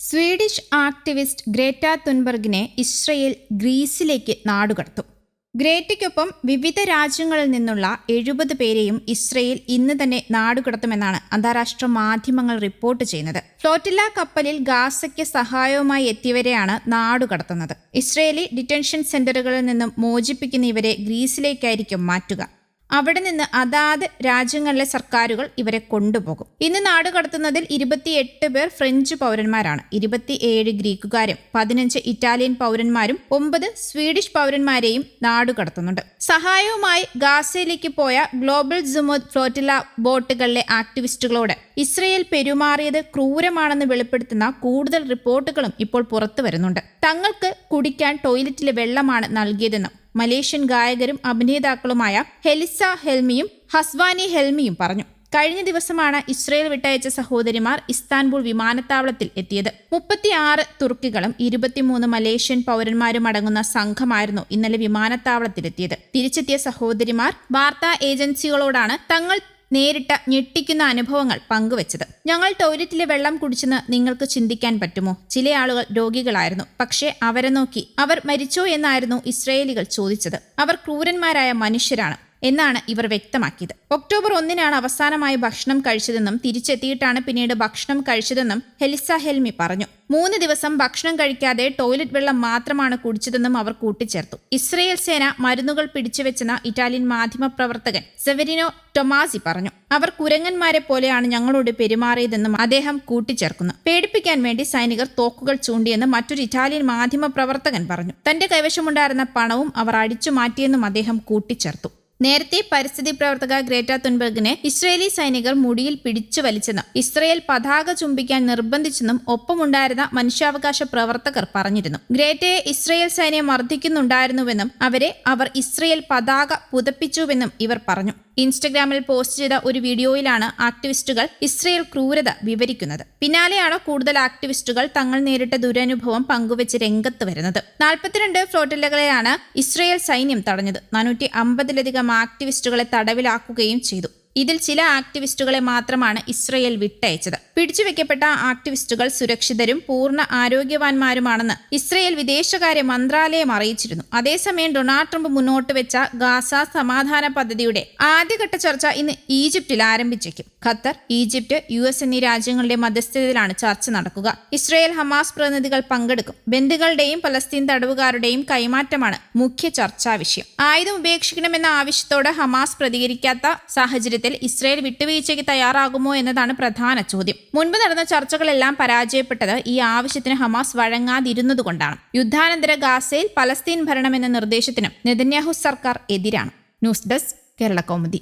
Swedish activist Greta തുൻബർഗിനെ Israel ഗ്രീസിലേക്ക് നാടുകടത്തും. ഗ്രേറ്റയ്ക്കൊപ്പം വിവിധ രാജ്യങ്ങളിൽ നിന്നുള്ള എഴുപത് പേരെയും ഇസ്രയേൽ ഇന്ന് തന്നെ നാടുകടത്തുമെന്നാണ് അന്താരാഷ്ട്ര മാധ്യമങ്ങൾ റിപ്പോർട്ട് ചെയ്യുന്നത്. ഫ്ലോറ്റില്ല കപ്പലിൽ ഗാസയ്ക്ക് സഹായവുമായി എത്തിയവരെയാണ് നാടുകടത്തുന്നത്. ഇസ്രയേലി ഡിറ്റൻഷൻ സെന്ററുകളിൽ നിന്നും മോചിപ്പിക്കുന്ന ഇവരെ ഗ്രീസിലേക്കായിരിക്കും മാറ്റുക. അവിടെ നിന്ന് അതാത് രാജ്യങ്ങളിലെ സർക്കാരുകൾ ഇവരെ കൊണ്ടുപോകും. ഇന്ന് നാടുകടത്തുന്നതിൽ ഇരുപത്തിയെട്ട് പേർ ഫ്രഞ്ച് പൗരന്മാരാണ്. ഇരുപത്തിയേഴ് ഗ്രീക്കുകാരും പതിനഞ്ച് ഇറ്റാലിയൻ പൗരന്മാരും ഒമ്പത് സ്വീഡിഷ് പൗരന്മാരെയും നാടുകടത്തുന്നുണ്ട് സഹായവുമായി ഗാസയിലേക്ക് പോയ ഗ്ലോബൽ ജുമുദ് ഫ്ലോറ്റില ബോട്ടുകളിലെ ആക്ടിവിസ്റ്റുകളോട് ഇസ്രയേൽ പെരുമാറിയത് ക്രൂരമാണെന്ന് വെളിപ്പെടുത്തുന്ന കൂടുതൽ റിപ്പോർട്ടുകളും ഇപ്പോൾ പുറത്തു വരുന്നുണ്ട് തങ്ങൾക്ക് കുടിക്കാൻ ടോയ്ലറ്റിലെ വെള്ളമാണ് നൽകിയതെന്നും മലേഷ്യൻ ഗായകരും അഭിനേതാക്കളുമായ ഹെലിസ ഹെൽമിയും ഹസ്വാനി ഹെൽമിയും പറഞ്ഞു. കഴിഞ്ഞ ദിവസമാണ് ഇസ്രയേൽ വിട്ടയച്ച സഹോദരിമാർ ഇസ്താൻബുൾ വിമാനത്താവളത്തിൽ എത്തിയത്. മുപ്പത്തിയാറ് തുർക്കികളും ഇരുപത്തിമൂന്ന് മലേഷ്യൻ പൗരന്മാരും അടങ്ങുന്ന സംഘമായിരുന്നു ഇന്നലെ വിമാനത്താവളത്തിലെത്തിയത്. തിരിച്ചെത്തിയ സഹോദരിമാർ വാർത്താ ഏജൻസികളോടാണ് തങ്ങൾ നേരിട്ട ഞെട്ടിക്കുന്ന അനുഭവങ്ങൾ പങ്കുവച്ചത്. ഞങ്ങൾ ടോയ്ലറ്റിലെ വെള്ളം കുടിച്ചെന്ന് നിങ്ങൾക്ക് ചിന്തിക്കാൻ പറ്റുമോ? ചില ആളുകൾ രോഗികളായിരുന്നു. പക്ഷേ അവരെ നോക്കി അവർ മരിച്ചോ എന്നായിരുന്നു ഇസ്രയേലികൾ ചോദിച്ചത്. അവർ ക്രൂരന്മാരായ മനുഷ്യരാണ് എന്നാണ് ഇവർ വ്യക്തമാക്കിയത്. ഒക്ടോബർ ഒന്നിനാണ് അവസാനമായി ഭക്ഷണം കഴിച്ചതെന്നും തിരിച്ചെത്തിയിട്ടാണ് പിന്നീട് ഭക്ഷണം കഴിച്ചതെന്നും ഹെലിസ ഹെൽമി പറഞ്ഞു. മൂന്ന് ദിവസം ഭക്ഷണം കഴിക്കാതെ ടോയ്ലറ്റ് വെള്ളം മാത്രമാണ് കുടിച്ചതെന്നും അവർ കൂട്ടിച്ചേർത്തു. ഇസ്രയേൽ സേന മരുന്നുകൾ പിടിച്ചുവെച്ചെന്ന ഇറ്റാലിയൻ മാധ്യമ പ്രവർത്തകൻ സെവരിനോ ടൊമാസി പറഞ്ഞു. അവർ കുരങ്ങന്മാരെ പോലെയാണ് ഞങ്ങളോട് പെരുമാറിയതെന്നും അദ്ദേഹം കൂട്ടിച്ചേർക്കുന്നു. പേടിപ്പിക്കാൻ വേണ്ടി സൈനികർ തോക്കുകൾ ചൂണ്ടിയെന്ന് മറ്റൊരു ഇറ്റാലിയൻ മാധ്യമ പ്രവർത്തകൻ പറഞ്ഞു. തന്റെ കൈവശമുണ്ടായിരുന്ന പണവും അവർ അടിച്ചു മാറ്റിയെന്നും അദ്ദേഹം കൂട്ടിച്ചേർത്തു. നേരത്തെ പരിസ്ഥിതി പ്രവർത്തക ഗ്രേറ്റ തുൻബർഗിനെ ഇസ്രയേലി സൈനികർ മുടിയിൽ പിടിച്ചു വലിച്ചെന്നും ഇസ്രയേൽ പതാക ചുംബിക്കാൻ നിർബന്ധിച്ചെന്നും ഒപ്പമുണ്ടായിരുന്ന മനുഷ്യാവകാശ പ്രവർത്തകർ പറഞ്ഞിരുന്നു. ഗ്രേറ്റയെ ഇസ്രയേൽ സൈന്യം മർദ്ദിക്കുന്നുണ്ടായിരുന്നുവെന്നും അവരെ അവർ ഇസ്രയേൽ പതാക പുതപ്പിച്ചുവെന്നും ഇവർ പറഞ്ഞു. ഇൻസ്റ്റഗ്രാമിൽ പോസ്റ്റ് ചെയ്ത ഒരു വീഡിയോയിലാണ് ആക്ടിവിസ്റ്റുകൾ ഇസ്രയേൽ ക്രൂരത വിവരിക്കുന്നത്. പിന്നാലെയാണ് കൂടുതൽ ആക്ടിവിസ്റ്റുകൾ തങ്ങൾ നേരിട്ട ദുരനുഭവം പങ്കുവച്ച് രംഗത്ത് വരുന്നത്? നാൽപ്പത്തിരണ്ട് ഫ്ലോട്ടിലകളെയാണ് ഇസ്രയേൽ സൈന്യം തടഞ്ഞത്. നാനൂറ്റി അമ്പതിലധികം ആക്ടിവിസ്റ്റുകളെ തടവിലാക്കുകയും ചെയ്തു. ഇതിൽ ചില ആക്ടിവിസ്റ്റുകളെ മാത്രമാണ് ഇസ്രയേൽ വിട്ടയച്ചത്. പിടിച്ചുവെക്കപ്പെട്ട ആക്ടിവിസ്റ്റുകൾ സുരക്ഷിതരും പൂർണ ആരോഗ്യവാന്മാരുമാണെന്ന് ഇസ്രയേൽ വിദേശകാര്യ മന്ത്രാലയം അറിയിച്ചിരുന്നു. അതേസമയം ഡൊണാൾഡ് ട്രംപ് മുന്നോട്ട് വെച്ച ഗാസ സമാധാന പദ്ധതിയുടെ ആദ്യഘട്ട ചർച്ച ഇന്ന് ഈജിപ്തിൽ ആരംഭിച്ചേക്കും. ഖത്തർ ഈജിപ്ത് യു എസ് എന്നീ രാജ്യങ്ങളുടെ മധ്യസ്ഥതയിലാണ് ചർച്ച നടക്കുക. ഇസ്രയേൽ ഹമാസ് പ്രതിനിധികൾ പങ്കെടുക്കും. ബന്ധുക്കളുടെയും പലസ്തീൻ തടവുകാരുടെയും കൈമാറ്റമാണ് മുഖ്യ ചർച്ചാ വിഷയം. ആയുധം ഉപേക്ഷിക്കണമെന്ന ആവശ്യത്തോട് ഹമാസ് പ്രതികരിക്കാത്ത സാഹചര്യത്തിൽ ഇസ്രയേൽ വിട്ടുവീഴ്ചയ്ക്ക് തയ്യാറാകുമോ എന്നതാണ് പ്രധാന ചോദ്യം. മുൻപ് നടന്ന ചർച്ചകളെല്ലാം പരാജയപ്പെട്ടത് ഈ ആവശ്യത്തിന് ഹമാസ് വഴങ്ങാതിരുന്നതുകൊണ്ടാണ്. യുദ്ധാനന്തര ഗാസയിൽ പലസ്തീൻ ഭരണമെന്ന നിർദ്ദേശത്തിനും നെതന്യാഹു സർക്കാർ എതിരാണ്. News desk Kerala Kaumudi.